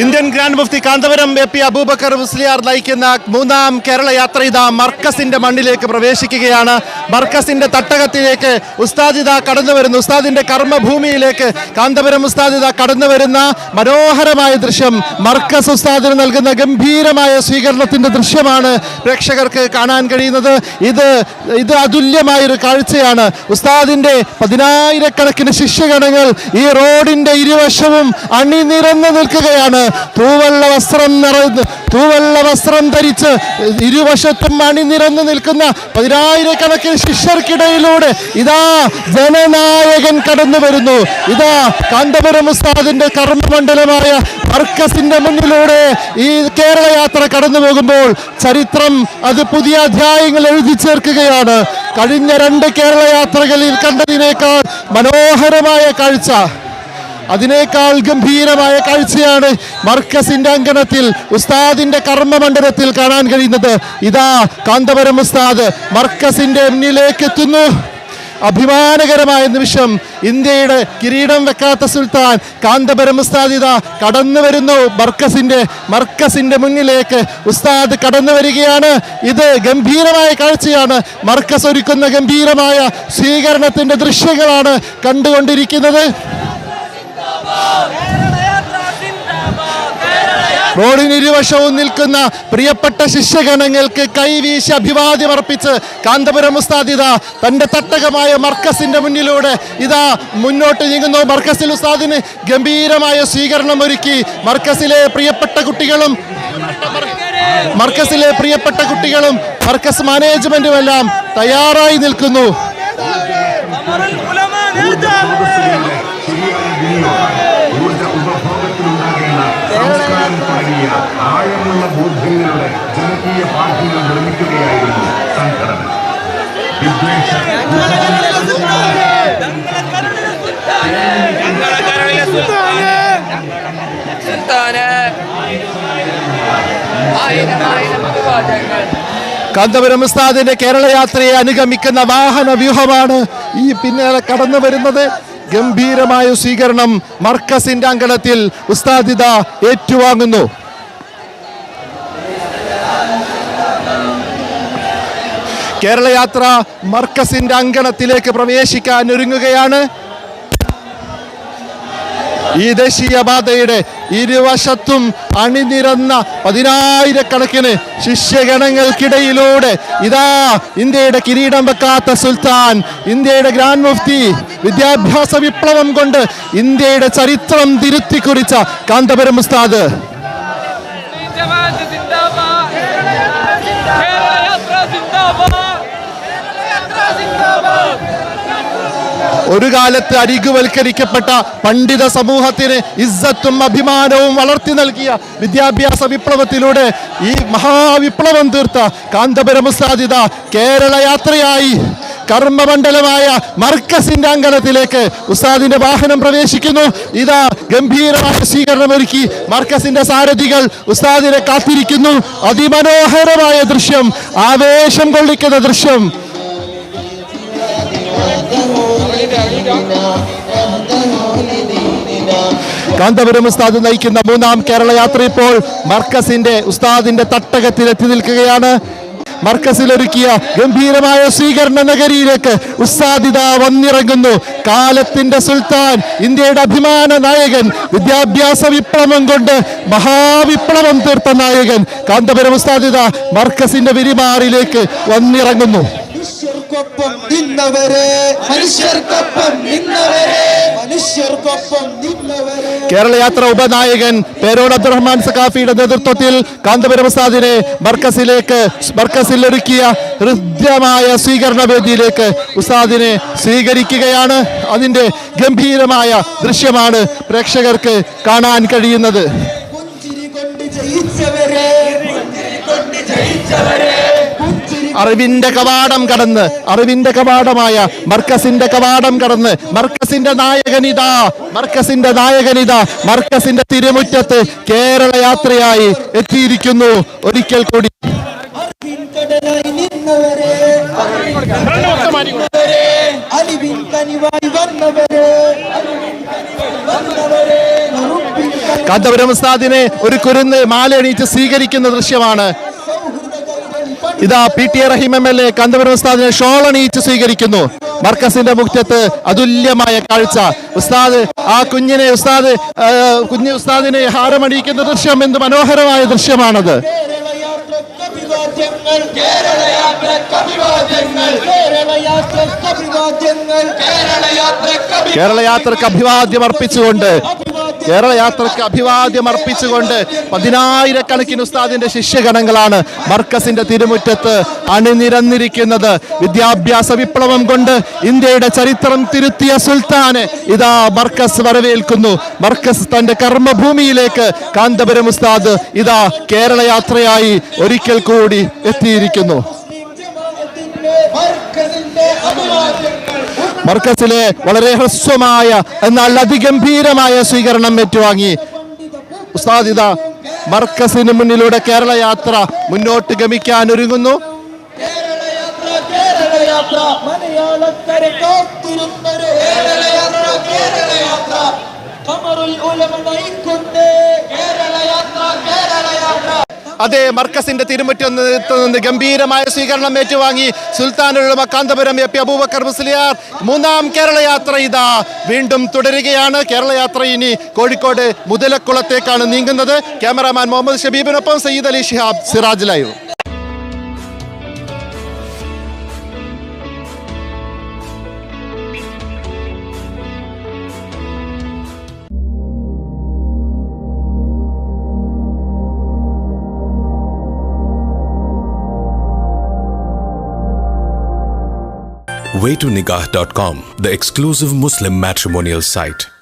Indian grand മുഫ്തി Kanthapuram A P Abubakar Musliyar നയിക്കുന്ന മൂന്നാം കേരള യാത്ര ഇതാ മർക്കസിന്റെ മണ്ണിലേക്ക് പ്രവേശിക്കുകയാണ്. മർക്കസിന്റെ തട്ടകത്തിലേക്ക് ഉസ്താദ് ഇതാ കടന്നു വരുന്നു. ഉസ്താദിന്റെ കർമ്മഭൂമിയിലേക്ക് കാന്തപുരം ഉസ്താദ് ഇതാ കടന്നു വരുന്ന മനോഹരമായ ദൃശ്യം മർക്കസ് ഉസ്താദിന് നൽകുന്ന ഗംഭീരമായ സ്വീകരണത്തിന്റെ ദൃശ്യമാണ് പ്രേക്ഷകർക്ക് കാണാൻ കഴിയുന്നത്. ഇത് ഇത് അതുല്യമായ ഒരു കാഴ്ചയാണ്. ഉസ്താദിന്റെ പതിനായിരക്കണക്കിന് ശിഷ്യഗണങ്ങൾ ഈ റോഡിന്റെ ഇരുവശവും അണിനിരന്ന് നിൽക്കുകയാണ്. തൂവെള്ള വസ്ത്രം നിറ പൂവെള്ള വസ്ത്രം ധരിച്ച് ഇരുവശത്തും അണിനിരന്ന് നിൽക്കുന്ന പതിനായിരക്കണക്കിന് ശിഷ്യർക്കിടയിലൂടെ ഇതാ ജനനായകൻ കടന്നു വരുന്നു. ഇതാ കാന്തപുരം ഉസ്താദിന്റെ കർമ്മമണ്ഡലമായ മർക്കസിന്റെ മുന്നിലൂടെ ഈ കേരള യാത്ര കടന്നു പോകുമ്പോൾ ചരിത്രം അത് പുതിയ അധ്യായങ്ങൾ എഴുതി ചേർക്കുകയാണ്. കഴിഞ്ഞ രണ്ട് കേരള യാത്രകളിൽ കണ്ടതിനേക്കാൾ മനോഹരമായ കാഴ്ച. അതിനേക്കാൾ ഗംഭീരമായ കാഴ്ചയാണ് മർക്കസിന്റെ അങ്കണത്തിൽ ഉസ്താദിന്റെ കർമ്മമണ്ഡലത്തിൽ കാണാൻ കഴിയുന്നത്. ഇതാ കാന്തപുരം ഉസ്താദ് മർക്കസിന്റെ മുന്നിലേക്ക് എത്തുന്നു. അഭിമാനകരമായ നിമിഷം ഇന്ത്യയുടെ കിരീടം വെക്കാത്ത സുൽത്താൻ കാന്തപുരം ഉസ്താദ് ഇതാ കടന്നു വരുന്നു. മർക്കസിന്റെ മർക്കസിന്റെ മുന്നിലേക്ക് ഉസ്താദ് കടന്നു വരികയാണ്. ഇത് ഗംഭീരമായ കാഴ്ചയാണ്. മർക്കസ് ഒരുക്കുന്ന ഗംഭീരമായ സ്വീകരണത്തിന്റെ ദൃശ്യങ്ങളാണ് കണ്ടുകൊണ്ടിരിക്കുന്നത്. റോഡിന് ഇരുവശവും നിൽക്കുന്ന പ്രിയപ്പെട്ട ശിഷ്യഗണങ്ങൾക്ക് കൈവീശി അഭിവാദ്യം അർപ്പിച്ച് കാന്തപുരം ഉസ്താദിത തന്റെ തട്ടകമായ മർക്കസിന്റെ മുന്നിലൂടെ ഇതാ മുന്നോട്ട് നീങ്ങുന്നു. മർക്കസിൽ ഉസ്താദിന് ഗംഭീരമായ സ്വീകരണം ഒരുക്കി. മർക്കസിലെ പ്രിയപ്പെട്ട കുട്ടികളും മർക്കസിലെ പ്രിയപ്പെട്ട കുട്ടികളും മർക്കസ് മാനേജ്മെന്റുമെല്ലാം തയ്യാറായി നിൽക്കുന്നു. കാന്തപുരം ഉസ്താദിന്റെ കേരള യാത്രയെ അനുഗമിക്കുന്ന വാഹന വ്യൂഹമാണ് ഈ പിന്നാലെ കടന്നു വരുന്നത്. ഗംഭീരമായ സ്വീകരണം മർക്കസിന്റെ അങ്കണത്തിൽ ഉസ്താദിത ഏറ്റുവാങ്ങുന്നു. കേരള യാത്ര മർക്കസിന്റെ അങ്കണത്തിലേക്ക് പ്രവേശിക്കാൻ ഒരുങ്ങുകയാണ്. ഈ ദേശീയപാതയുടെ ഇരുവശത്തും അണിനിരന്ന പതിനായിരക്കണക്കിന് ശിഷ്യഗണങ്ങൾക്കിടയിലൂടെ ഇതാ ഇന്ത്യയുടെ കിരീടം വെക്കാത്ത സുൽത്താൻ ഇന്ത്യയുടെ ഗ്രാൻഡ് മുഫ്തി വിദ്യാഭ്യാസ വിപ്ലവം കൊണ്ട് ഇന്ത്യയുടെ ചരിത്രം തിരുത്തി കുറിച്ച കാന്തപുരം ഉസ്താദ്. ഒരു കാലത്ത് അരികുവൽക്കരിക്കപ്പെട്ട പണ്ഡിത സമൂഹത്തിന് ഇസ്സത്തും അഭിമാനവും വളർത്തി നൽകിയ വിദ്യാഭ്യാസ വിപ്ലവത്തിലൂടെ ഈ മഹാവിപ്ലവം തീർത്ത കാന്തപുരം സാധ്യത കേരള യാത്രയായി കർമ്മമണ്ഡലമായ മർക്കസിന്റെ അങ്കണത്തിലേക്ക് ഉസ്താദിന്റെ വാഹനം പ്രവേശിക്കുന്നു. ഇതാ ഗംഭീരമായ സ്വീകരണം ഒരുക്കി മർക്കസിന്റെ സാരഥികൾ ഉസ്താദിനെ കാത്തിരിക്കുന്നു. അതിമനോഹരമായ ദൃശ്യം ആവേശം കൊള്ളിക്കുന്ന ദൃശ്യം. കാന്തപുരം ഉസ്താദ് നയിക്കുന്ന മൂന്നാം കേരള യാത്ര ഇപ്പോൾ മർക്കസിന്റെ ഉസ്താദിന്റെ തട്ടകത്തിൽ എത്തി നിൽക്കുകയാണ്. മർക്കസിൽ ഒരുക്കിയ ഗംഭീരമായ സ്വീകരണ നഗരിയിലേക്ക് ഉസ്താദിത വന്നിറങ്ങുന്നു. കാലത്തിന്റെ സുൽത്താൻ ഇന്ത്യയുടെ അഭിമാന നായകൻ വിദ്യാഭ്യാസ വിപ്ലവം കൊണ്ട് മഹാവിപ്ലവം തീർത്ത നായകൻ കാന്തപുരം ഉസ്താദിത മർക്കസിന്റെ വിരിമാറിലേക്ക് വന്നിറങ്ങുന്നു. മനുഷ്യർക്കൊപ്പം നിന്നവരെ മനുഷ്യർക്കൊപ്പം നിന്നവരെ മനുഷ്യർക്കൊപ്പം നിന്നവരെ. കേരള യാത്ര ഉപനായകൻ പേരോട് അബ്ദുറഹ്മാൻ സഖാഫിയുടെ നേതൃത്വത്തിൽ കാന്തപുരം ഉസ്താദിനെ മർക്കസിലേക്ക് മർക്കസിൽ ഒരുക്കിയ ഹൃദ്യമായ സ്വീകരണ വേദിയിലേക്ക് ഉസാദിനെ സ്വീകരിക്കുകയാണ്. അതിന്റെ ഗംഭീരമായ ദൃശ്യമാണ് പ്രേക്ഷകർക്ക് കാണാൻ കഴിയുന്നത്. ജയിച്ചവരെ. അറിവിന്റെ കവാടം കടന്ന് അറിവിന്റെ കവാടമായ മർക്കസിന്റെ കവാടം കടന്ന് മർക്കസിന്റെ നായകനിതാ മർക്കസിന്റെ നായകനിതാ മർക്കസിന്റെ തിരുമുറ്റത്ത് കേരള യാത്രയായി എത്തിയിരിക്കുന്നു. ഒരിക്കൽ കൂടി. കനിവായി വന്നവരെ ഉറുപ്പിൻ കനിവായി കാന്തപുരം ഉസ്താദിനെ ഒരു കുരുന്ന് മാലയണിയിച്ച് സ്വീകരിക്കുന്ന ദൃശ്യമാണ് ഇതാ P T A Rahim M L A Kanthapuram ഉസ്താദിനെ ഷോളണീറ്റ് സ്വീകരിക്കുന്നു. മർക്കസിന്റെ മുറ്റത്ത് അതുല്യമായ കാഴ്ച. ഉസ്താദ് ആ കുഞ്ഞിനെ ഉസ്താദ് കുഞ്ഞു ഉസ്താദിനെ ഹാരമണിയിക്കുന്ന ദൃശ്യം എന്ത് മനോഹരമായ ദൃശ്യമാണത്. കേരള യാത്രയ്ക്ക് അഭിവാദ്യം അർപ്പിച്ചുകൊണ്ട് കേരള യാത്രയ്ക്ക് അഭിവാദ്യം അർപ്പിച്ചുകൊണ്ട് പതിനായിരക്കണക്കിന് ഉസ്താദിന്റെ ശിഷ്യഗണങ്ങളാണ് മർക്കസിന്റെ തിരുമുറ്റത്ത് അണിനിരന്നിരിക്കുന്നത്. വിദ്യാഭ്യാസ വിപ്ലവം കൊണ്ട് ഇന്ത്യയുടെ ചരിത്രം തിരുത്തിയ സുൽത്താനെ ഇതാ മർക്കസ് വരവേൽക്കുന്നു. മർക്കസ് തന്റെ കർമ്മഭൂമിയിലേക്ക് കാന്തപുരം ഉസ്താദ് ഇതാ കേരള യാത്രയായി ഒരിക്കൽ കൂടി എത്തിയിരിക്കുന്നു. മർക്കസിന്റെ അഭിവാദ്യങ്ങൾ മർക്കസിലെ വളരെ ഹ്രസ്വമായ എന്നാൽ അതിഗംഭീരമായ സ്വീകരണം ഏറ്റുവാങ്ങി. ഉസ്താദിത മർക്കസിന് മുന്നിലൂടെ കേരള യാത്ര മുന്നോട്ട് ഗമിക്കാൻ ഒരുങ്ങുന്നു. കേരളയാത്ര യാത്ര കാത്തിരുന്നൊരു അതേ മർക്കസിന്റെ തിരുമുറ്റത്ത് നിന്ന് ഗംഭീരമായ സ്വീകരണം ഏറ്റുവാങ്ങി സുൽത്താനുള്ള കാന്തപുരം എ പി അബൂബക്കർ മുസ്ലിയാർ. മൂന്നാം കേരള യാത്ര ഇതാ. വീണ്ടും തുടരുകയാണ്. കേരള യാത്ര ഇനി കോഴിക്കോട് മുതലക്കുളത്തേക്കാണ് നീങ്ങുന്നത്. Cameraman Muhammad ഷബീബിനൊപ്പം Sayyid Ali Shihab Siraj live. waytonikah.com, the exclusive Muslim matrimonial site.